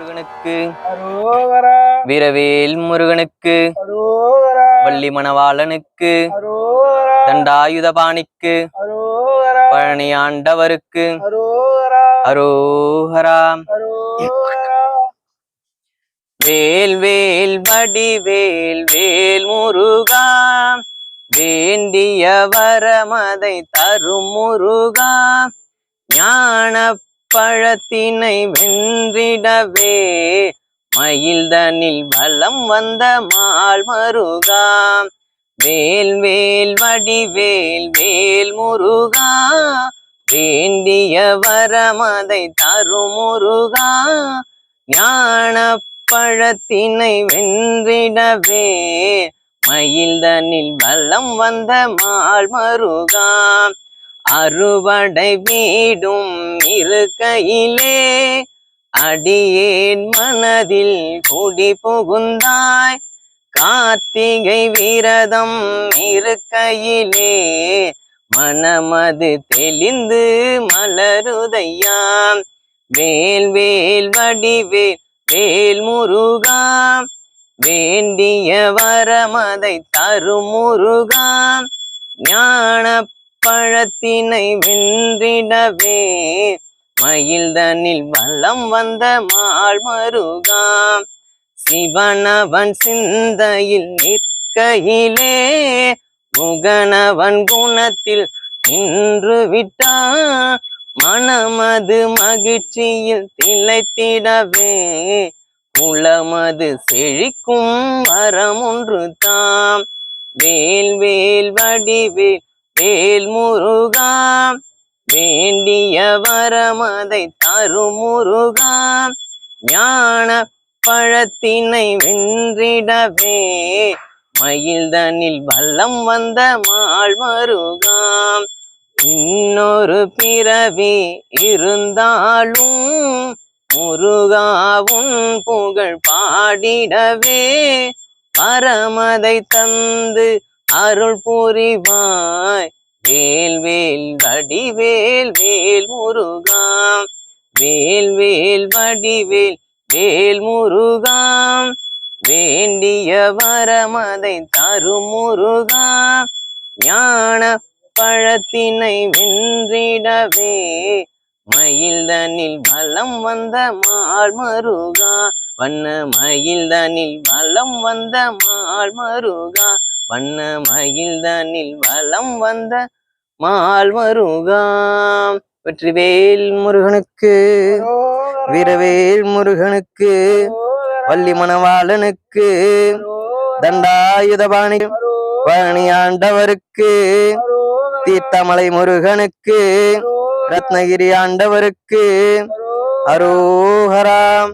முருகனுக்கு. வீரவேல் முருகனுக்கு. வள்ளி மணவாளனுக்கு தண்டாயுதபாணிக்கு. பழனி ஆண்டவருக்கு அரோகரா. அரோஹரா அரோகரா. வேல் வேல் வடிவேல் வேல் முருகா. வேண்டிய வரமதை தரும் முருகா. ஞான பழத்தினை வென்றிடவே மயில்தனில் பலம் வந்த மால் மருகா. வேல் வேல் வடிவேல் வேல் முருகா. வேண்டிய வரமதை தரும் முருகா. ஞான பழத்தினை வென்றிடவே மயில்தனில் பலம் வந்த மால் மருகா. அறுவடை வீடும் இருக்கையிலே அடியேன் மனதில் குடி புகுந்தாய். கார்த்திகை விரதம் இருக்கையிலே மனமது தெளிந்து மலருதையா. வேல் வேல் வடிவேல் வேல் முருகா. வேண்டிய வரமதை தரும் முருகா. ஞான பழத்தினை வென்றிடவே. மயில்தனில் வல்லம் வந்த மாள் மருகா. சிவனவன் சிந்தையில் நிற்கையிலே. முகனவன் குணத்தில் நின்று விட்டான் மனமது மகிழ்ச்சியில் திளைத்திடவே. குளமது செழிக்கும் வரம் ஒன்று தாம் வேல் வேல் வடிவேல் வேல் முருகா வேண்டிய வரமதை தரும் முருகா ஞான பழத்தினை வென்றிடவே மயில்தனில் வல்லம் வந்த மாள் மருகாம் இன்னொரு பிறவி இருந்தாலும் முருகாவும் புகழ் பாடிடவே பரமதை தந்து அருள் புரிவாய். வேல் வேல் வடிவேல் வேல் முருகாம். வேல் வேல் வடிவேல் வேல் முருகாம். வேண்டிய வரமதை தரும் முருகா ஞான பழத்தினை வென்றிடவே. மயில்தனில் பலம் வந்த மால் மருகா. வண்ண மயில்தனில் பலம் வந்த மால் மருகா. வண்ண மயில்தனில் வலம் வந்த மால் மருகா. வெற்றிவேல் முருகனுக்கு வீரவேல் முருகனுக்கு வள்ளி மணவாளனுக்கு தண்டாயுதபாணி பழனி ஆண்டவருக்கு தீர்த்தமலை முருகனுக்கு ரத்னகிரி ஆண்டவருக்கு அரோஹராம்